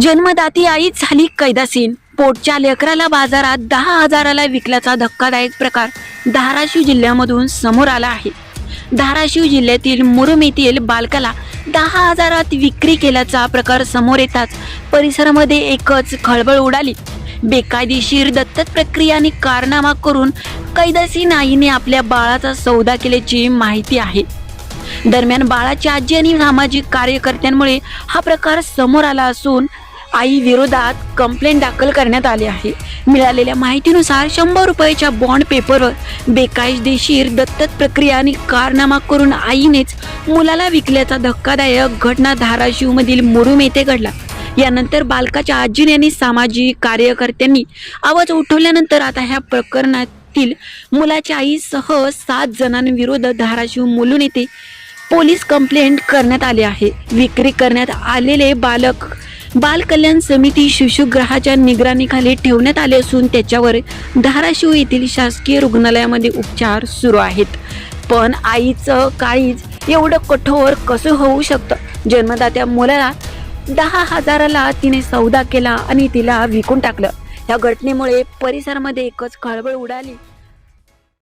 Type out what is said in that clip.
जन्मदाती आईच झाली कैदासीन. पोटच्या लेकराला बाजारात दहा हजाराला विकल्याचा धक्कादायक प्रकार धाराशिव जिल्ह्यामधून समोर आला आहे. धाराशिव जिल्ह्यातील मुरुम येथील बालकाला दहा हजारात विक्री केल्याचा प्रकार समोर येताच परिसरामध्ये एकच खळबळ उडाली. बेकायदेशीर दत्तक प्रक्रिया आणि कारनामा करून कैदासीन आईने आपल्या बाळाचा सौदा केल्याची माहिती आहे. दरम्यान बाळाची आजी आणि सामाजिक कार्यकर्त्यांमुळे हा प्रकार समोर आला असून आई विरोधात कंप्लेंट दाखल करण्यात आली आहे. मिळालेल्या माहितीनुसार शंभर रुपयाच्या बॉन्ड पेपरवर बेकायदेशीर दत्तक प्रक्रिया आणि कारनामा करून आईनेच मुलाला विकल्याचा धक्कादायक घटना धाराशिवमधील मुरुम येथे घडला. यानंतर बालकाच्या आजीने आणि सामाजिक कार्यकर्त्यांनी आवाज उठवल्यानंतर आता ह्या प्रकरणातील मुलाच्या आईसह सात जणांविरोधात धाराशिव मुलून येथे पोलीस कंप्लेंट करण्यात आले आहे. विक्री करण्यात आलेले बालक बाल कल्याण समिती शिशुग्रहाच्या निगराणीखाली ठेवण्यात आले असून त्याच्यावर धाराशिव येथील शासकीय रुग्णालयामध्ये उपचार सुरू आहेत. पण आईचं काळीज एवढं कठोर कसं होऊ शकतं? जन्मदात्या मुलाला दहा हजाराला तिने सौदा केला आणि तिला विकून टाकलं. या घटनेमुळे परिसरामध्ये एकच खळबळ उडाली.